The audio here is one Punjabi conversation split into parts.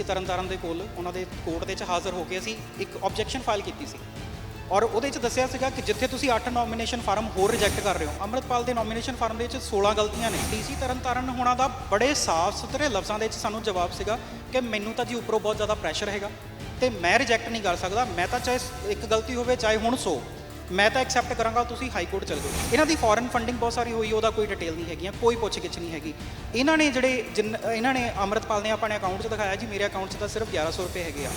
ਸੀ ਤਰਨਤਾਰਨ ਦੇ ਕੋਲ, ਉਹਨਾਂ ਦੇ ਕੋਰਟ ਦੇ ਵਿੱਚ ਹਾਜ਼ਰ ਹੋ ਕੇ ਅਸੀਂ ਇੱਕ ਆਬਜੈਕਸ਼ਨ ਫਾਈਲ ਕੀਤੀ ਸੀ। ਔਰ ਉਹਦੇ 'ਚ ਦੱਸਿਆ ਸੀਗਾ ਕਿ ਜਿੱਥੇ ਤੁਸੀਂ 8 ਨੋਮੀਨੇਸ਼ਨ ਫਾਰਮ ਹੋਰ ਰਿਜੈਕਟ ਕਰ ਰਹੇ ਹੋ, ਅੰਮ੍ਰਿਤਪਾਲ ਦੇ ਨੋਮੀਨੇਸ਼ਨ ਫਾਰਮ ਦੇ ਵਿੱਚ 16 ਗਲਤੀਆਂ ਨੇ। ਡੀਸੀ ਤਰਨਤਾਰਨ ਹੋਣਾ ਦਾ ਬੜੇ ਸਾਫ਼ ਸੁਥਰੇ ਲਫ਼ਜ਼ਾਂ ਦੇ ਵਿੱਚ ਸਾਨੂੰ ਜਵਾਬ ਸੀਗਾ ਕਿ ਮੈਨੂੰ ਤਾਂ ਜੀ ਉੱਪਰੋਂ ਬਹੁਤ ਜ਼ਿਆਦਾ ਪ੍ਰੈਸ਼ਰ ਹੈਗਾ ਤੇ ਮੈਂ ਰਿਜੈਕਟ ਨਹੀਂ ਕਰ ਸਕਦਾ, ਮੈਂ ਤਾਂ ਚਾਹੇ ਇੱਕ ਗਲਤੀ ਹੋਵੇ, ਚਾਹੇ ਹੁਣ 100 ਮੈਂ ਤਾਂ ਐਕਸੈਪਟ ਕਰਾਂਗਾ, ਤੁਸੀਂ ਹਾਈ ਕੋਰਟ ਚਲੇ ਜਾਓ। ਇਹਨਾਂ ਦੀ ਫੋਰਨ ਫੰਡਿੰਗ ਬਹੁਤ ਸਾਰੀ ਹੋਈ, ਉਹਦਾ ਕੋਈ ਡਿਟੇਲ ਨਹੀਂ ਹੈਗੀਆਂ ਕੋਈ ਪੁੱਛ-ਗਿੱਛ ਨਹੀਂ ਹੈਗੀ। ਇਹਨਾਂ ਨੇ ਜਿਹੜੇ ਜਿੰਨ- ਇਹਨਾਂ ਨੇ ਅੰਮ੍ਰਿਤਪਾਲ ਨੇ ਆਪਣੇ ਅਕਾਊਂਟ 'ਚ ਦਿਖਾਇਆ ਜੀ, ਮੇਰੇ ਅਕਾਊਂਟ 'ਚ ਤਾਂ ਸਿਰਫ 1100 ਰੁਪਏ ਹੈਗੇ ਆ।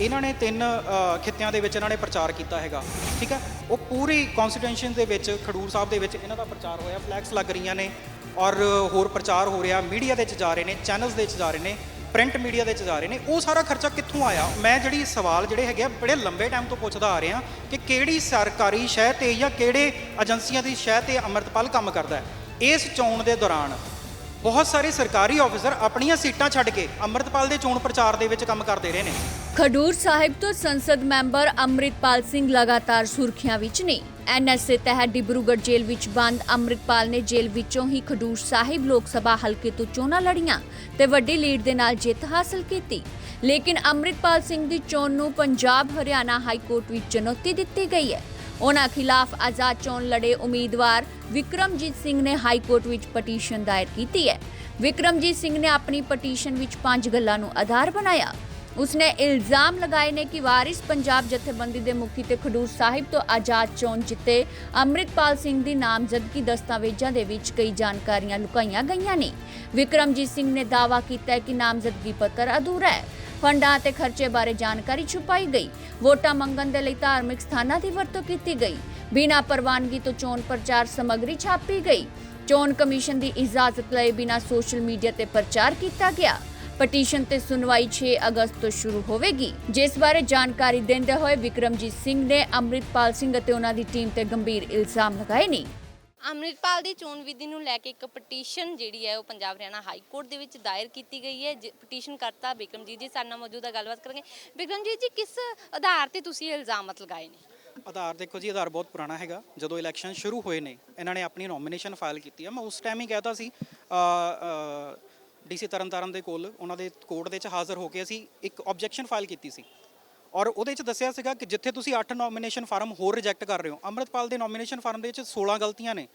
ਇਹਨਾਂ ਨੇ ਤਿੰਨ ਖਿੱਤਿਆਂ ਦੇ ਵਿੱਚ ਇਹਨਾਂ ਨੇ ਪ੍ਰਚਾਰ ਕੀਤਾ ਹੈਗਾ, ਠੀਕ ਹੈ? ਉਹ ਪੂਰੀ ਕਨਸਟੀਟਿਊਸ਼ਨ ਦੇ ਵਿੱਚ, ਖਡੂਰ ਸਾਹਿਬ ਦੇ ਵਿੱਚ ਇਹਨਾਂ ਦਾ ਪ੍ਰਚਾਰ ਹੋਇਆ ਫਲੈਕਸ ਲੱਗ ਰਹੀਆਂ ਨੇ ਔਰ ਹੋਰ ਪ੍ਰਚਾਰ ਹੋ ਰਿਹਾ ਮੀਡੀਆ ਦੇ 'ਚ ਜਾ ਰਹੇ ਨੇ ਚੈਨਲਸ ਦੇ 'ਚ ਜਾ ਰਹੇ ਨੇ। ਪ੍ਰਿੰਟ ਮੀਡੀਆ ਦੇ ਵਿੱਚ ਜਾ ਰਹੇ ਨੇ, ਉਹ ਸਾਰਾ ਖਰਚਾ ਕਿੱਥੋਂ ਆਇਆ? ਮੈਂ ਜਿਹੜੀ ਸਵਾਲ ਜਿਹੜੇ ਹੈਗੇ ਆ, ਬੜੇ ਲੰਬੇ ਟਾਈਮ ਤੋਂ ਪੁੱਛਦਾ ਆ ਰਿਹਾ ਕਿ ਕਿਹੜੀ ਸਰਕਾਰੀ ਸ਼ਹਿ ਤੇ ਜਾਂ ਕਿਹੜੇ ਏਜੰਸੀਆਂ ਦੀ ਸ਼ਹਿ ਤੇ ਅੰਮ੍ਰਿਤਪਾਲ ਕੰਮ ਕਰਦਾ ਹੈ? ਇਸ ਚੋਣ ਦੇ ਦੌਰਾਨ ਬਹੁਤ ਸਾਰੇ ਸਰਕਾਰੀ ਆਫੀਸਰ ਆਪਣੀਆਂ ਸੀਟਾਂ ਛੱਡ ਕੇ ਅੰਮ੍ਰਿਤਪਾਲ ਦੇ ਚੋਣ ਪ੍ਰਚਾਰ ਦੇ ਵਿੱਚ ਕੰਮ ਕਰਦੇ ਰਹੇ ਨੇ। ਖਡੂਰ ਸਾਹਿਬ ਤੋਂ ਸੰਸਦ ਮੈਂਬਰ ਅੰਮ੍ਰਿਤਪਾਲ ਸਿੰਘ ਲਗਾਤਾਰ ਸੁਰਖੀਆਂ ਵਿੱਚ ਨੇ। ਐਨਐਸਏ ਤਹਿਤ ਡਿਬਰੂਗੜ੍ਹ ਜੇਲ੍ਹ ਵਿੱਚ ਬੰਦ ਅੰਮ੍ਰਿਤਪਾਲ ਨੇ ਜੇਲ੍ਹ ਵਿੱਚੋਂ ਹੀ ਖਡੂਰ ਸਾਹਿਬ ਲੋਕ ਸਭਾ ਹਲਕੇ ਤੋਂ ਚੋਣਾਂ ਲੜੀਆਂ ਤੇ ਵੱਡੀ ਲੀਡ ਦੇ ਨਾਲ ਜਿੱਤ ਹਾਸਲ ਕੀਤੀ। ਲੇਕਿਨ ਅੰਮ੍ਰਿਤਪਾਲ ਸਿੰਘ ਦੀ ਚੋਣ ਨੂੰ ਪੰਜਾਬ ਹਰਿਆਣਾ ਹਾਈ ਕੋਰਟ ਵਿੱਚ ਚੁਣੌਤੀ ਦਿੱਤੀ ਗਈ ਹੈ। ਉਹਨਾਂ ਖਿਲਾਫ ਆਜ਼ਾਦ ਚੋਣ ਲੜੇ ਉਮੀਦਵਾਰ ਵਿਕਰਮਜੀਤ ਸਿੰਘ ਨੇ ਹਾਈ ਕੋਰਟ ਵਿੱਚ ਪਟੀਸ਼ਨ ਦਾਇਰ ਕੀਤੀ ਹੈ। ਵਿਕਰਮਜੀਤ ਸਿੰਘ ਨੇ ਆਪਣੀ ਪਟੀਸ਼ਨ ਵਿੱਚ ਪੰਜ ਗੱਲਾਂ ਨੂੰ ਆਧਾਰ ਬਣਾਇਆ। ਉਸਨੇ ਇਲਜ਼ਾਮ ਲਗਾਏ ਨੇ ਕਿ ਵਾਰਿਸ ਪੰਜਾਬ ਜਥੇਬੰਦੀ ਦੇ ਮੁਖੀ ਤੇ ਖਡੂਰ ਸਾਹਿਬ ਤੋਂ ਆਜ਼ਾਦ ਚੋਣ ਜਿੱਤੇ ਅੰਮ੍ਰਿਤਪਾਲ ਸਿੰਘ ਦੀ ਨਾਮਜ਼ਦਗੀ ਦਸਤਾਵੇਜ਼ਾਂ ਦੇ ਵਿੱਚ ਕਈ ਜਾਣਕਾਰੀਆਂ ਲੁਕਾਈਆਂ ਗਈਆਂ ਨੇ। ਵਿਕਰਮਜੀਤ ਸਿੰਘ ਨੇ ਦਾਅਵਾ ਕੀਤਾ ਹੈ ਕਿ ਨਾਮਜ਼ਦਗੀ ਪੱਤਰ ਅਧੂਰਾ ਹੈ। ਫੰਡਾਂ ਅਤੇ ਖਰਚੇ ਬਾਰੇ ਜਾਣਕਾਰੀ ਛੁਪਾਈ ਗਈ। ਵੋਟਾਂ ਮੰਗਣ ਦੇ ਲਈ ਧਾਰਮਿਕ ਸਥਾਨਾਂ ਦੀ ਵਰਤੋਂ ਕੀਤੀ ਗਈ। ਬਿਨਾਂ ਪ੍ਰਵਾਨਗੀ ਤੋਂ ਚੋਣ ਪ੍ਰਚਾਰ ਸਮੱਗਰੀ ਛਾਪੀ ਗਈ। ਚੋਣ ਕਮਿਸ਼ਨ ਦੀ ਇਜਾਜ਼ਤ ਲਏ ਬਿਨਾਂ ਸੋਸ਼ਲ ਮੀਡੀਆ ਤੇ ਪ੍ਰਚਾਰ ਕੀਤਾ ਗਿਆ। ਪਟੀਸ਼ਨ ਤੇ ਸੁਣਵਾਈ 6 ਅਗਸਤ ਤੋਂ ਸ਼ੁਰੂ ਹੋਵੇਗੀ। ਜਿਸ ਬਾਰੇ ਜਾਣਕਾਰੀ ਦਿੰਦੇ ਹੋਏ ਵਿਕਰਮਜੀਤ ਸਿੰਘ ਨੇ ਅੰਮ੍ਰਿਤਪਾਲ ਸਿੰਘ ਅਤੇ ਉਹਨਾਂ ਦੀ ਟੀਮ ਤੇ ਗੰਭੀਰ ਇਲਜ਼ਾਮ ਲਗਾਏ ਨੇ। ਅੰਮ੍ਰਿਤਪਾਲ ਦੀ ਚੋਣ ਵਿਧੀ ਨੂੰ ਲੈ ਕੇ ਇੱਕ ਪਟੀਸ਼ਨ ਜਿਹੜੀ ਹੈ ਉਹ ਪੰਜਾਬ ਹਰਿਆਣਾ ਹਾਈ ਕੋਰਟ ਦੇ ਵਿੱਚ ਦਾਇਰ ਕੀਤੀ ਗਈ ਹੈ। ਪਟੀਸ਼ਨ ਕਰਤਾ ਬਿਕਰਮਜੀਤ ਜੀ ਸਾਡੇ ਨਾਲ ਮੌਜੂਦ ਹੈ ਗੱਲਬਾਤ ਕਰਾਂਗੇ। ਬਿਕਰਮਜੀਤ ਜੀ ਕਿਸ ਆਧਾਰ ਤੇ ਤੁਸੀਂ ਇਲਜ਼ਾਮਤ ਲਗਾਏ ਨੇ? ਆਧਾਰ ਦੇਖੋ ਜੀ ਆਧਾਰ ਬਹੁਤ ਪੁਰਾਣਾ ਹੈਗਾ। ਜਦੋਂ ਇਲੈਕਸ਼ਨ ਸ਼ੁਰੂ ਹੋਏ ਨੇ ਇਹਨਾਂ ਨੇ ਆਪਣੀ ਨੋਮੀਨੇਸ਼ਨ ਫਾਈਲ ਕੀਤੀ ਆ ਮੈਂ ਉਸ ਟਾਈਮ ਹੀ ਕਹਿਤਾ ਸੀ ਡੀਸੀ ਤਰਨਤਾਰਨ ਦੇ ਕੋਲ ਉਹਨਾਂ ਦੇ ਕੋਰਟ ਦੇ ਵਿੱਚ ਹਾਜ਼ਰ ਹੋ ਕੇ ਅਸੀਂ ਇੱਕ ਆਬਜੈਕਸ਼ਨ ਫਾਈਲ ਕੀਤੀ ਸੀ। ਔਰ ਉਹਦੇ ਵਿੱਚ ਦੱਸਿਆ ਸੀਗਾ ਕਿ ਜਿੱਥੇ ਤੁਸੀਂ 8 ਨੋਮੀਨੇਸ਼ਨ ਫਾਰਮ ਹੋਰ ਰਿਜੈਕਟ ਕਰ ਰਹੇ ਹੋ, ਅੰਮ੍ਰਿਤਪਾਲ ਦੇ ਨੋਮੀਨੇਸ਼ਨ ਫਾਰਮ ਦੇ ਵਿੱਚ 16 ਗਲਤੀਆਂ ਨੇ।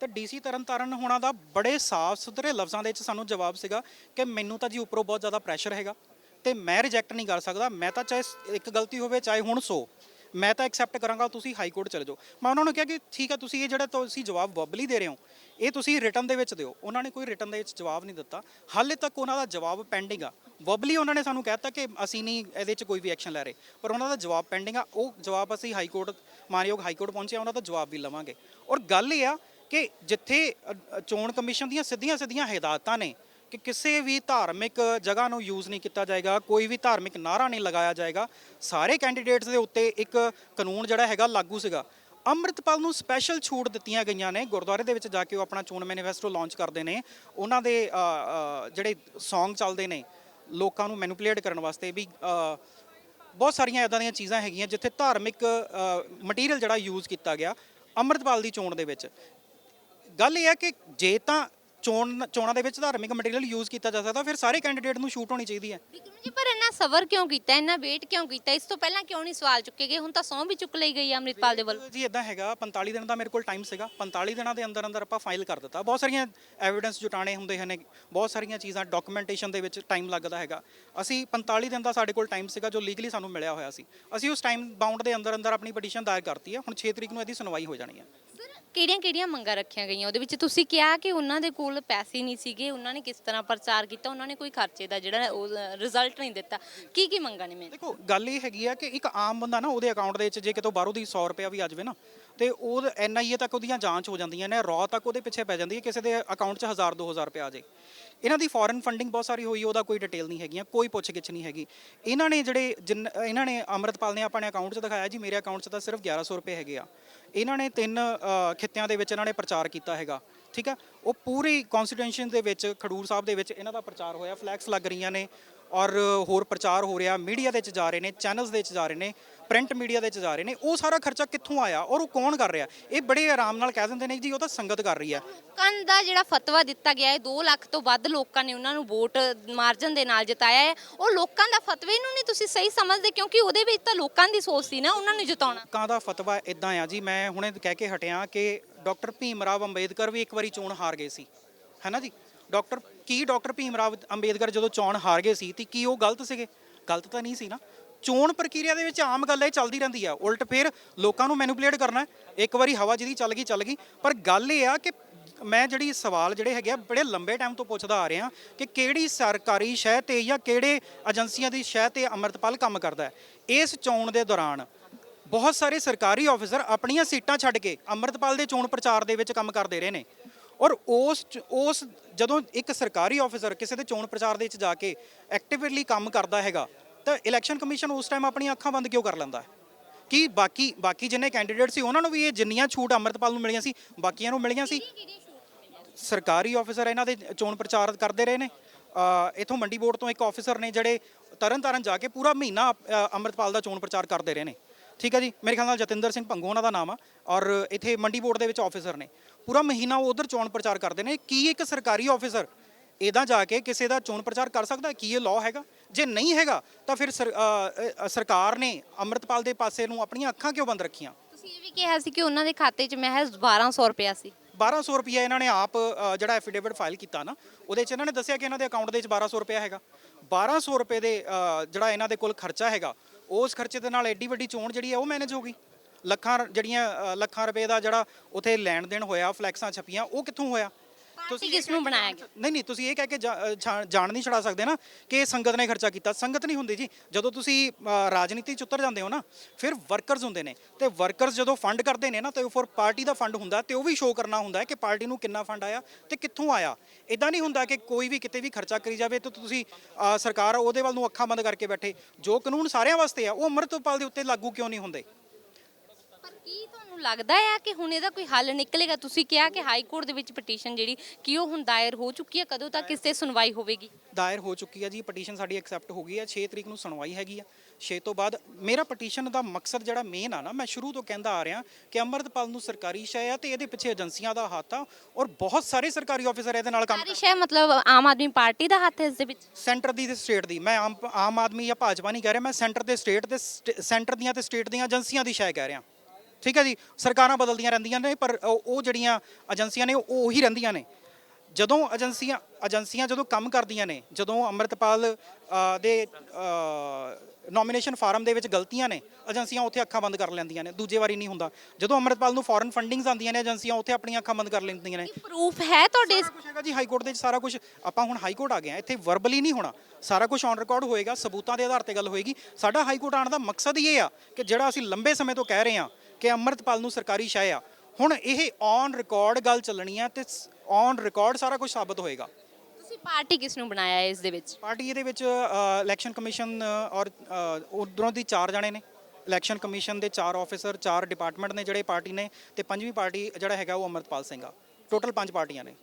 ਤੇ ਡੀਸੀ ਤਰਨਤਾਰਨ ਹੋਣਾ ਦਾ ਬੜੇ ਸਾਫ਼ ਸੁਥਰੇ ਲਫ਼ਜ਼ਾਂ ਦੇ ਵਿੱਚ ਸਾਨੂੰ ਜਵਾਬ ਸੀਗਾ ਕਿ ਮੈਨੂੰ ਤਾਂ ਜੀ ਉੱਪਰੋਂ ਬਹੁਤ ਜ਼ਿਆਦਾ ਪ੍ਰੈਸ਼ਰ ਹੈਗਾ ਤੇ ਮੈਂ ਰਿਜੈਕਟ ਨਹੀਂ ਕਰ ਸਕਦਾ, ਮੈਂ ਤਾਂ ਚਾਹੇ ਇੱਕ ਗਲਤੀ ਹੋਵੇ, ਚਾਹੇ ਹੁਣ 100 ਮੈਂ ਤਾਂ ਐਕਸੈਪਟ ਕਰਾਂਗਾ, ਤੁਸੀਂ ਹਾਈ ਕੋਰਟ ਚਲੇ ਜਾਓ। ਮੈਂ ਉਹਨਾਂ ਨੂੰ ਕਿਹਾ ਕਿ ਠੀਕ ਹੈ, ਤੁਸੀਂ ਇਹ ਜਿਹੜਾ ਤੁਸੀਂ ਜਵਾਬ ਵਬਲੀ ਦੇ ਰਹੇ ਹੋ, ਇਹ ਤੁਸੀਂ ਰਿਟਰਨ ਦੇ ਵਿੱਚ ਦਿਓ। ਉਹਨਾਂ ਨੇ ਕੋਈ ਰਿਟਰਨ ਦੇ ਵਿੱਚ ਜਵਾਬ ਨਹੀਂ ਦਿੱਤਾ। ਹਾਲੇ ਤੱਕ ਉਹਨਾਂ ਦਾ ਜਵਾਬ ਪੈਂਡਿੰਗ ਆ। ਵਬਲੀ ਉਹਨਾਂ ਨੇ ਸਾਨੂੰ ਕਹਿਤਾ ਕਿ ਅਸੀਂ ਨਹੀਂ ਇਹਦੇ 'ਚ ਕੋਈ ਵੀ ਐਕਸ਼ਨ ਲੈ ਰਹੇ। ਪਰ ਉਹਨਾਂ ਦਾ ਜਵਾਬ ਪੈਂਡਿੰਗ ਆ। ਉਹ ਜਵਾਬ ਅਸੀਂ ਹਾਈ ਕੋਰਟ ਮਾਨਯੋਗ ਹਾਈ ਕੋਰਟ ਪਹੁੰਚੇ ਉਹਨਾਂ ਦਾ ਜਵਾਬ ਵੀ ਲਵਾਂਗੇ। ਔਰ ਗੱਲ ਇਹ ਆ ਕਿ ਜਿੱਥੇ ਚੋਣ ਕਮਿਸ਼ਨ ਦੀਆਂ ਸਿੱਧੀਆਂ ਸਿੱਧੀਆਂ ਹਦਾਇਤਾਂ ਨੇ ਕਿ ਕਿਸੇ ਵੀ ਧਾਰਮਿਕ ਜਗ੍ਹਾ ਨੂੰ ਯੂਜ਼ ਨਹੀਂ ਕੀਤਾ ਜਾਏਗਾ, ਕੋਈ ਵੀ ਧਾਰਮਿਕ ਨਾਰਾ ਨਹੀਂ ਲਗਾਇਆ ਜਾਏਗਾ। ਸਾਰੇ ਕੈਂਡੀਡੇਟਸ ਦੇ ਉੱਤੇ ਇੱਕ ਕਾਨੂੰਨ ਜਿਹੜਾ ਹੈਗਾ ਲਾਗੂ ਸੀਗਾ। ਅੰਮ੍ਰਿਤਪਾਲ ਨੂੰ ਸਪੈਸ਼ਲ ਛੂਟ ਦਿੱਤੀਆਂ ਗਈਆਂ ਨੇ। ਗੁਰਦੁਆਰੇ ਦੇ ਵਿੱਚ ਜਾ ਕੇ ਉਹ ਆਪਣਾ ਚੋਣ ਮੈਨੀਫੈਸਟੋ ਲਾਂਚ ਕਰਦੇ ਨੇ। ਉਹਨਾਂ ਦੇ ਜਿਹੜੇ Song ਚੱਲਦੇ ਨੇ, ਲੋਕਾਂ ਨੂੰ ਮੈਨੂਪੂਲੇਟ ਕਰਨ ਵਾਸਤੇ ਵੀ ਬਹੁਤ ਸਾਰੀਆਂ ਇਦਾਂ ਦੀਆਂ ਚੀਜ਼ਾਂ ਹੈਗੀਆਂ ਜਿੱਥੇ ਧਾਰਮਿਕ ਮਟੀਰੀਅਲ ਜਿਹੜਾ ਯੂਜ਼ ਕੀਤਾ ਗਿਆ ਅੰਮ੍ਰਿਤਪਾਲ ਦੀ ਚੋਣ ਦੇ ਵਿੱਚ। ਗੱਲ ਇਹ ਹੈ ਕਿ ਜੇ ਤਾਂ ਚੋਣ ਚੋਣਾਂ ਦੇ ਵਿੱਚ ਧਾਰਮਿਕ ਮਟੀਰੀਅਲ ਯੂਜ਼ ਕੀਤਾ ਜਾ ਸਕਦਾ ਫਿਰ ਸਾਰੇ ਕੈਂਡੀਡੇਟ ਨੂੰ ਛੂਟ ਹੋਣੀ ਚਾਹੀਦੀ ਹੈ। ਬਿਕਰਮ ਜੀ ਪਰ ਇੰਨਾ ਸਬਰ ਕਿਉਂ ਕੀਤਾ ਇੰਨਾ ਵੇਟ ਕਿਉਂ ਕੀਤਾ? ਇਸ ਤੋਂ ਪਹਿਲਾਂ ਕਿਉਂ ਨਹੀਂ ਸਵਾਲ ਚੁੱਕੇ ਗਏ? ਹੁਣ ਤਾਂ ਸਹੁੰ ਵੀ ਚੁੱਕ ਲਈ ਗਈ ਹੈ ਅੰਮ੍ਰਿਤਪਾਲ ਦੇ ਵੱਲੋਂ। ਜੀ ਇਦਾਂ ਹੈਗਾ 45 ਦਿਨ ਦਾ ਮੇਰੇ ਕੋਲ ਟਾਈਮ ਸੀਗਾ 45 ਦਿਨਾਂ ਦੇ ਅੰਦਰ ਅੰਦਰ ਆਪਾਂ ਫਾਈਲ ਕਰ ਦਿੱਤਾ। ਬਹੁਤ ਸਾਰੀਆਂ ਐਵੀਡੈਂਸ ਜੁਟਾਣੇ ਹੁੰਦੇ ਹਨ ਬਹੁਤ ਸਾਰੀਆਂ ਚੀਜ਼ਾਂ ਡਾਕੂਮੈਂਟੇਸ਼ਨ ਦੇ ਵਿੱਚ ਟਾਈਮ ਲੱਗਦਾ ਹੈਗਾ। ਅਸੀਂ 45 ਦਿਨ ਦਾ ਸਾਡੇ ਕੋਲ ਟਾਈਮ ਸੀਗਾ ਜੋ ਲੀਗਲੀ ਸਾਨੂੰ ਮਿਲਿਆ ਹੋਇਆ ਸੀ। ਅਸੀਂ ਉਸ ਟਾਈਮ ਬਾਉਂਡ ਦੇ ਅੰਦਰ ਅੰਦਰ ਆਪਣੀ ਪਟੀਸ਼ਨ ਦਾਇਰ ਕਰਤੀ ਹੈ ਹੁਣ 6 ਤਰੀਕ ਨੂੰ ਇਹਦੀ ਸੁਣਵਾਈ ਹੋ ਜਾਣੀ ਹੈ। ਸਰ ਕਿਹੜੀਆਂ-ਕਿਹੜੀਆਂ ਮੰਗਾਂ ਰੱਖੀਆਂ ਗਈਆਂ? ਉਹਦੇ ਵਿੱਚ ਤੁਸੀਂ ਕਿਹਾ ਕਿ ਉਹਨਾਂ ਦੇ ਕੋਲ ਪੈਸੇ ਨਹੀਂ ਸੀਗੇ, ਉਹਨਾਂ ਨੇ ਕਿਸ ਤਰ੍ਹਾਂ ਪ੍ਰਚਾਰ ਕੀਤਾ, ਉਹਨਾਂ ਨੇ ਕੋਈ ਖਰਚੇ ਦਾ ਜਿਹੜਾ ਉਹ ਰਿਜ਼ਲਟ ਨਹੀਂ ਦਿੱਤਾ। ਕੀ ਕੀ ਮੰਗਾਂ ਨੇ ਮੈਂ ਦੇਖੋ, ਗੱਲ ਇਹ ਹੈਗੀ ਆ ਕਿ ਇੱਕ ਆਮ ਬੰਦਾ ਨਾ ਉਹਦੇ ਅਕਾਊਂਟ ਦੇ ਵਿੱਚ ਜੇ ਕਿਤੋਂ ਬਾਹਰੋਂ ਦੀ 100 ਰੁਪਿਆ ਵੀ ਆ ਜਾਵੇ ਨਾ ਤੇ ਉਹ ਐਨਆਈਏ ਤੱਕ ਉਹਦੀਆਂ ਜਾਂਚ ਹੋ ਜਾਂਦੀਆਂ ਨੇ ਰੌ ਤੱਕ ਉਹਦੇ ਪਿੱਛੇ ਪੈ ਜਾਂਦੀ ਹੈ, ਕਿਸੇ ਦੇ ਅਕਾਊਂਟ 'ਚ 1000 2000 ਰੁਪਏ ਆ ਜੇ ਇਹਨਾਂ ਦੀ ਫੋਰਨ ਫੰਡਿੰਗ ਬਹੁਤ ਸਾਰੀ ਹੋਈ, ਉਹਦਾ ਕੋਈ ਡਿਟੇਲ ਨਹੀਂ ਹੈਗੀਆਂ, ਕੋਈ ਪੁੱਛਗਿੱਛ ਨਹੀਂ ਹੈਗੀ। ਇਹਨਾਂ ਨੇ ਜਿਹੜੇ ਜਿੰਨ- ਇਹਨਾਂ ਨੇ ਅੰਮ੍ਰਿਤਪਾਲ ਨੇ ਆਪਣੇ ਅਕਾਊਂਟ 'ਚ ਦਿਖਾਇਆ ਜੀ, ਮੇਰੇ ਅਕਾਊਂਟ 'ਚ ਤਾਂ ਸਿਰਫ 1100 ਰੁਪਏ ਹੈਗੇ ਆ। ਇਹਨਾਂ ਨੇ ਤਿੰਨ ਖਿੱਤਿਆਂ ਦੇ ਵਿੱਚ ਇਹਨਾਂ ਨੇ ਪ੍ਰਚਾਰ ਕੀਤਾ ਹੈਗਾ, ਠੀਕ ਹੈ ਉਹ ਪੂਰੀ ਕਨਸਟੀਟਿਊਸ਼ਨ ਦੇ ਵਿੱਚ, ਖਡੂਰ ਸਾਹਿਬ ਦੇ ਵਿੱਚ ਇਹਨਾਂ ਦਾ ਪ੍ਰਚਾਰ ਹੋਇਆ ਫਲੈਕਸ ਲੱਗ ਰਹੀਆਂ ਨੇ ਔਰ ਹੋਰ ਪ੍ਰਚਾਰ ਹੋ ਰਿਹਾ ਮੀਡੀਆ ਦੇ ਵਿੱਚ ਜਾ ਰਹੇ ਨੇ ਚੈਨਲਸ ਦੇ ਵਿੱਚ ਜਾ ਰਹੇ ਨੇ ਪ੍ਰਿੰਟ ਮੀਡੀਆ ਦੇ ਵਿੱਚ ਜਾ ਰਹੇ ਨੇ ਉਹ ਸਾਰਾ ਖਰਚਾ ਕਿੱਥੋਂ ਆਇਆ ਔਰ ਉਹ ਕੌਣ ਕਰ ਰਿਹਾ? ਇਹ ਬੜੇ ਆਰਾਮ ਨਾਲ ਕਹਿ ਦਿੰਦੇ ਨੇ ਜੀ ਉਹ ਤਾਂ ਸੰਗਤ ਕਰ ਰਹੀ ਹੈ। ਲੋਕਾਂ ਦਾ ਜਿਹੜਾ ਫਤਵਾ ਦਿੱਤਾ ਗਿਆ ਹੈ 2 ਲੱਖ ਤੋਂ ਵੱਧ ਲੋਕਾਂ ਨੇ ਉਹਨਾਂ ਨੂੰ ਵੋਟ ਮਾਰਜਨ ਦੇ ਨਾਲ ਜਿਤਾਇਆ ਹੈ। ਉਹ ਲੋਕਾਂ ਦਾ ਫਤਵੇ ਨੂੰ ਨਹੀਂ ਤੁਸੀਂ ਸਹੀ ਸਮਝਦੇ ਕਿਉਂਕਿ ਉਹਦੇ ਵਿੱਚ ਤਾਂ ਲੋਕਾਂ ਦੀ ਸੋਚ ਸੀ ਨਾ ਉਹਨਾਂ ਨੂੰ ਜਿਤਾਉਣਾ। ਲੋਕਾਂ ਦਾ ਫਤਵਾ ਇਦਾਂ ਆ ਜੀ ਮੈਂ ਹੁਣੇ ਕਹਿ ਕੇ ਹਟਿਆ ਕਿ ਡਾਕਟਰ ਭੀਮ ਰਾਵ ਅੰਬੇਦਕਰ ਵੀ ਇੱਕ ਵਾਰੀ ਚੋਣ ਹਾਰ ਗਏ ਸੀ। ਹੈਨਾ ਜੀ? ਡਾਕਟਰ ਕੀ ਡਾਕਟਰ ਭੀਮ ਰਾਵ ਅੰਬੇਦਕਰ ਜਦੋਂ ਚੋਣ ਹਾਰ ਗਏ ਸੀ ਤੇ ਕੀ ਉਹ ਗਲਤ ਸੀਗੇ? ਗਲਤ ਤਾਂ ਨਹੀਂ ਸੀ ਨਾ। ਚੋਣ ਪ੍ਰਕਿਰਿਆ ਦੇ ਵਿੱਚ ਆਮ ਗੱਲ ਇਹ ਚੱਲਦੀ ਰਹਿੰਦੀ ਆ। ਉਲਟ ਫਿਰ ਲੋਕਾਂ ਨੂੰ ਮੈਨੂਪਲੇਟ ਕਰਨਾ ਇੱਕ ਵਾਰੀ ਹਵਾ ਜਿਹਦੀ ਚੱਲ ਗਈ ਚੱਲ ਗਈ। ਪਰ ਗੱਲ ਇਹ ਆ ਕਿ ਮੈਂ ਜਿਹੜੀ ਸਵਾਲ ਜਿਹੜੇ ਹੈਗੇ ਆ, ਬੜੇ ਲੰਬੇ ਟਾਈਮ ਤੋਂ ਪੁੱਛਦਾ ਆ ਰਿਹਾ ਕਿ ਕਿਹੜੀ ਸਰਕਾਰੀ ਸ਼ਹਿ ਤੇ ਜਾਂ ਕਿਹੜੇ ਏਜੰਸੀਆਂ ਦੀ ਸ਼ਹਿ ਤੇ ਅੰਮ੍ਰਿਤਪਾਲ ਕੰਮ ਕਰਦਾ ਹੈ? ਇਸ ਚੋਣ ਦੇ ਦੌਰਾਨ ਬਹੁਤ ਸਾਰੇ ਸਰਕਾਰੀ ਆਫੀਸਰ ਆਪਣੀਆਂ ਸੀਟਾਂ ਛੱਡ ਕੇ ਅੰਮ੍ਰਿਤਪਾਲ ਦੇ ਚੋਣ ਪ੍ਰਚਾਰ ਦੇ ਵਿੱਚ ਕੰਮ ਕਰਦੇ ਰਹੇ ਨੇ। ਔਰ ਉਸ ਉਸ ਜਦੋਂ ਇੱਕ ਸਰਕਾਰੀ ਆਫੀਸਰ ਕਿਸੇ ਦੇ ਚੋਣ ਪ੍ਰਚਾਰ ਦੇ ਵਿੱਚ ਜਾ ਕੇ ਐਕਟਿਵਲੀ ਕੰਮ ਕਰਦਾ ਹੈਗਾ ਤਾਂ ਇਲੈਕਸ਼ਨ ਕਮਿਸ਼ਨ ਉਸ ਟਾਈਮ ਆਪਣੀਆਂ ਅੱਖਾਂ ਬੰਦ ਕਿਉਂ ਕਰ ਲੈਂਦਾ? ਹੈ ਕਿ ਬਾਕੀ ਬਾਕੀ ਜਿੰਨੇ ਕੈਂਡੀਡੇਟ ਸੀ ਉਹਨਾਂ ਨੂੰ ਵੀ ਇਹ ਜਿੰਨੀਆਂ ਛੂਟ ਅੰਮ੍ਰਿਤਪਾਲ ਨੂੰ ਮਿਲੀਆਂ ਸੀ ਬਾਕੀਆਂ ਨੂੰ ਮਿਲੀਆਂ ਸੀ? ਸਰਕਾਰੀ ਆਫੀਸਰ ਇਹਨਾਂ ਦੇ ਚੋਣ ਪ੍ਰਚਾਰ ਕਰਦੇ ਰਹੇ ਨੇ। ਇੱਥੋਂ ਮੰਡੀ ਬੋਰਡ ਤੋਂ ਇੱਕ ਆਫੀਸਰ ਨੇ ਜਿਹੜੇ ਤਰਨ ਤਾਰਨ ਜਾ ਕੇ ਪੂਰਾ ਮਹੀਨਾ ਅੰਮ੍ਰਿਤਪਾਲ ਦਾ ਚੋਣ ਪ੍ਰਚਾਰ ਕਰਦੇ ਰਹੇ ਨੇ। ਠੀਕ ਹੈ ਜੀ? ਮੇਰੇ ਖਿਆਲ ਨਾਲ ਜਤਿੰਦਰ ਸਿੰਘ ਭੰਗੂ ਉਹਨਾਂ ਦਾ ਨਾਮ ਆ ਔਰ ਇੱਥੇ ਮੰਡੀ ਬੋਰਡ ਦੇ ਵਿੱਚ ਆਫੀਸਰ ਨੇ। ਪੂਰਾ ਮਹੀਨਾ ਉਹ ਉਧਰ ਚੋਣ ਪ੍ਰਚਾਰ ਕਰਦੇ ਨੇ। ਕੀ ਇੱਕ ਸਰਕਾਰੀ ਆਫੀਸਰ ਇਦਾਂ ਜਾ ਕੇ ਕਿਸੇ ਦਾ ਚੋਣ ਪ੍ਰਚਾਰ ਕਰ ਸਕਦਾ? ਕੀ ਇਹ ਲਾਅ ਹੈਗਾ? ਜੇ ਨਹੀਂ ਹੈਗਾ ਤਾਂ ਫਿਰ ਸਰਕਾਰ ਨੇ ਅੰਮ੍ਰਿਤਪਾਲ ਦੇ ਪਾਸੇ ਨੂੰ ਆਪਣੀਆਂ ਅੱਖਾਂ ਕਿਉਂ ਬੰਦ ਰੱਖੀਆਂ? ਤੁਸੀਂ ਇਹ ਵੀ ਕਿਹਾ ਸੀ ਕਿ ਉਹਨਾਂ ਦੇ ਖਾਤੇ 'ਚ ਮਹਿਜ਼ 1200 ਰੁਪਇਆ ਸੀ। 1200 ਰੁਪਏ ਇਹਨਾਂ ਨੇ ਆਪ ਜਿਹੜਾ ਐਫੀਡੇਵਿਟ ਫਾਈਲ ਕੀਤਾ ਨਾ ਉਹਦੇ 'ਚ ਇਹਨਾਂ ਨੇ ਦੱਸਿਆ ਕਿ ਇਹਨਾਂ ਦੇ ਅਕਾਊਂਟ ਦੇ ਵਿੱਚ 1200 ਰੁਪਏ ਹੈਗਾ। 1200 ਰੁਪਏ ਦੇ ਜਿਹੜਾ ਇਹਨਾਂ ਦੇ ਕੋਲ ਖਰਚਾ ਹੈਗਾ ਉਸ ਖਰਚੇ ਦੇ ਨਾਲ ਐਡੀ ਵੱਡੀ ਚੋਣ ਜਿਹੜੀ ਹੈ ਉਹ ਮੈਨੇਜ ਹੋ ਗਈ। ਲੱਖਾਂ, ਜਿਹੜੀਆਂ ਲੱਖਾਂ ਰੁਪਏ ਦਾ ਜਿਹੜਾ ਉਥੇ ਲੈਣ ਦੇਣ ਹੋਇਆ, ਫਲੈਕਸਾਂ ਛਪੀਆਂ, ਉਹ ਕਿੱਥੋਂ ਹੋਇਆ? ਤੁਸੀਂ ਕਿਸ ਨੂੰ ਬਣਾਇਆ ਗਿਆ? ਨਹੀਂ ਨਹੀਂ ਤੁਸੀਂ ਇਹ ਕਹਿ ਕੇ ਜਾ- ਜਾਣ ਨਹੀਂ ਛੜਾ ਸਕਦੇ ਨਾ ਕਿ ਇਹ ਸੰਗਤ ਨੇ ਖਰਚਾ ਕੀਤਾ। ਸੰਗਤ ਨਹੀਂ ਹੁੰਦੀ ਜੀ। ਜਦੋਂ ਤੁਸੀਂ ਅ, ਰਾਜਨੀਤੀ ਚ ਉਤਰ ਜਾਂਦੇ ਹੋ ਨਾ ਫਿਰ ਵਰਕਰਸ ਹੁੰਦੇ ਨੇ। ਤੇ ਵਰਕਰਸ ਜਦੋਂ ਫੰਡ ਕਰਦੇ ਨੇ ਨਾ ਤੇ ਉਹ ਫॉर ਪਾਰਟੀ ਦਾ ਫੰਡ ਹੁੰਦਾ ਤੇ ਉਹ ਵੀ ਸ਼ੋਅ ਕਰਨਾ ਹੁੰਦਾ ਹੈ ਕਿ ਪਾਰਟੀ ਨੂੰ ਕਿੰਨਾ ਫੰਡ ਆਇਆ ਤੇ ਕਿੱਥੋਂ ਆਇਆ। ਇਦਾਂ ਨਹੀਂ ਹੁੰਦਾ ਕਿ ਕੋਈ ਵੀ ਕਿਤੇ ਵੀ ਖਰਚਾ ਕਰੀ ਜਾਵੇ ਤੇ ਤੁਸੀਂ ਅ, ਸਰਕਾਰ ਉਹਦੇ ਵੱਲ ਨੂੰ ਅੱਖਾਂ ਬੰਦ ਕਰਕੇ ਬੈਠੇ। ਜੋ ਕਾਨੂੰਨ ਸਾਰਿਆਂ ਵਾਸਤੇ ਆ ਉਹ ਅੰਮ੍ਰਿਤਪਾਲ ਦੇ ਉੱਤੇ ਲਾਗੂ ਕਿਉਂ ਨਹੀਂ ਹੁੰਦੇ? ਪਰ ਕੀ ਤੁਹਾਨੂੰ ਲੱਗਦਾ ਹੈ ਕਿ ਹੁਣ ਇਹਦਾ ਕੋਈ ਹੱਲ ਨਿਕਲੇਗਾ? ਤੁਸੀਂ ਕਿਹਾ ਕਿ ਹਾਈ ਕੋਰਟ ਦੇ ਵਿੱਚ ਪਟੀਸ਼ਨ ਜਿਹੜੀ ਕਿ ਉਹ ਹੁਣ ਦਾਇਰ ਹੋ ਚੁੱਕੀ ਹੈ ਕਦੋਂ ਤੱਕ ਇਸ ਤੇ ਸੁਣਵਾਈ ਹੋਵੇਗੀ? ਦਾਇਰ ਹੋ ਚੁੱਕੀ ਹੈ ਜੀ ਪਟੀਸ਼ਨ ਸਾਡੀ ਐਕਸੈਪਟ ਹੋ ਗਈ ਹੈ 6 ਤਰੀਕ ਨੂੰ ਸੁਣਵਾਈ ਹੈਗੀ ਆ। 6 ਤੋਂ ਬਾਅਦ ਮੇਰਾ ਪਟੀਸ਼ਨ ਦਾ ਮਕਸਦ ਜਿਹੜਾ ਮੇਨ ਆ ਨਾ ਮੈਂ ਸ਼ੁਰੂ ਤੋਂ ਕਹਿੰਦਾ ਆ ਰਿਹਾ ਕਿ ਅੰਮ੍ਰਿਤਪਾਲ ਨੂੰ ਸਰਕਾਰੀ ਸ਼ੈ ਆ ਤੇ ਇਹਦੇ ਪਿੱਛੇ ਏਜੰਸੀਆਂ ਦਾ ਹੱਥ ਆ ਔਰ ਬਹੁਤ ਸਾਰੇ ਸਰਕਾਰੀ ਆਫੀਸਰ ਇਹਦੇ ਨਾਲ ਕੰਮ ਸਾਰੀ ਸ਼ੈ ਮਤਲਬ ਆਮ ਆਦਮੀ ਪਾਰਟੀ ਦਾ ਹੱਥ ਹੈ ਇਸ ਦੇ ਵਿੱਚ? ਸੈਂਟਰ ਦੀ ਤੇ ਸਟੇਟ ਦੀ। ਮੈਂ ਆਮ ਆਮ ਆਦਮੀ ਜਾਂ ਭਾਜਪਾ ਨਹੀਂ ਕਹਿ ਰਿਹਾ ਮੈਂ ਸੈਂਟਰ ਤੇ ਸਟੇਟ ਤੇ ਸੈਂਟਰ ਦੀਆਂ ਤੇ ਸਟੇਟ ਦੀਆਂ ਏਜੰਸੀਆਂ ਦੀ ਸ਼ੈ ਕਹਿ ਰਿਹਾ। ਠੀਕ ਹੈ ਜੀ ਸਰਕਾਰਾਂ ਬਦਲਦੀਆਂ ਰਹਿੰਦੀਆਂ ਨੇ ਪਰ ਉਹ ਜਿਹੜੀਆਂ ਏਜੰਸੀਆਂ ਨੇ ਉਹ ਉਹੀ ਰਹਿੰਦੀਆਂ ਨੇ। ਜਦੋਂ ਏਜੰਸੀਆਂ ਏਜੰਸੀਆਂ ਜਦੋਂ ਕੰਮ ਕਰਦੀਆਂ ਨੇ ਜਦੋਂ ਅੰਮ੍ਰਿਤਪਾਲ ਦੇ ਨੋਮੀਨੇਸ਼ਨ ਫਾਰਮ ਦੇ ਵਿੱਚ ਗਲਤੀਆਂ ਨੇ ਏਜੰਸੀਆਂ ਉੱਥੇ ਅੱਖਾਂ ਬੰਦ ਕਰ ਲੈਂਦੀਆਂ ਨੇ ਦੂਜੇ ਵਾਰੀ ਨਹੀਂ ਹੁੰਦਾ। ਜਦੋਂ ਅੰਮ੍ਰਿਤਪਾਲ ਨੂੰ ਫੋਰਨ ਫੰਡਿੰਗਸ ਆਉਂਦੀਆਂ ਨੇ ਏਜੰਸੀਆਂ ਉੱਥੇ ਆਪਣੀਆਂ ਅੱਖਾਂ ਬੰਦ ਕਰ ਲੈਂਦੀਆਂ ਨੇ। ਪ੍ਰੂਫ ਹੈ ਤੁਹਾਡੇ ਸਾਰਾ ਕੁਝ ਹੈਗਾ ਜੀ ਹਾਈ ਕੋਰਟ ਦੇ ਵਿੱਚ ਸਾਰਾ ਕੁਝ ਆਪਾਂ ਹੁਣ ਹਾਈ ਕੋਰਟ ਆ ਗਏ ਆ ਇੱਥੇ ਵਰਬਲੀ ਨਹੀਂ ਹੋਣਾ। ਸਾਰਾ ਕੁਝ ਔਨ ਰਿਕਾਰਡ ਹੋਏਗਾ ਸਬੂਤਾਂ ਦੇ ਆਧਾਰ ਤੇ ਗੱਲ ਹੋਏਗੀ। ਸਾਡਾ ਹਾਈ ਕੋਰਟ ਆਉਣ ਦਾ ਮਕਸਦ ਹੀ ਇਹ ਆ ਕਿ ਜਿਹੜਾ ਅਸੀਂ ਲੰਬੇ ਸਮੇਂ ਤੋਂ ਕਹਿ ਰਹੇ ਆ ਕਿ ਅੰਮ੍ਰਿਤਪਾਲ ਨੂੰ ਸਰਕਾਰੀ ਸ਼ਾਇ ਆ। ਹੁਣ ਇਹ ਔਨ ਰਿਕਾਰਡ ਗੱਲ ਚੱਲਣੀ ਆ ਤੇ ਔਨ ਰਿਕਾਰਡ ਸਾਰਾ ਕੁਝ ਸਾਬਤ ਹੋਏਗਾ। ਤੁਸੀਂ ਪਾਰਟੀ ਕਿਸ ਨੂੰ ਬਣਾਇਆ ਹੈ ਇਸ ਦੇ ਵਿੱਚ? ਪਾਰਟੀ ਇਹਦੇ ਵਿੱਚ ਇਲੈਕਸ਼ਨ ਕਮਿਸ਼ਨ ਔਰ ਉਧਰੋਂ ਦੀ ਚਾਰ ਜਣੇ ਨੇ। ਇਲੈਕਸ਼ਨ ਕਮਿਸ਼ਨ ਦੇ ਚਾਰ ਆਫੀਸਰ ਚਾਰ ਡਿਪਾਰਟਮੈਂਟ ਨੇ ਜਿਹੜੇ ਪਾਰਟੀ ਨੇ ਤੇ ਪੰਜਵੀਂ ਪਾਰਟੀ ਜਿਹੜਾ ਹੈਗਾ ਉਹ ਅੰਮ੍ਰਿਤਪਾਲ ਸਿੰਘ ਆ। ਟੋਟਲ ਪੰਜ ਪਾਰਟੀਆਂ ਨੇ।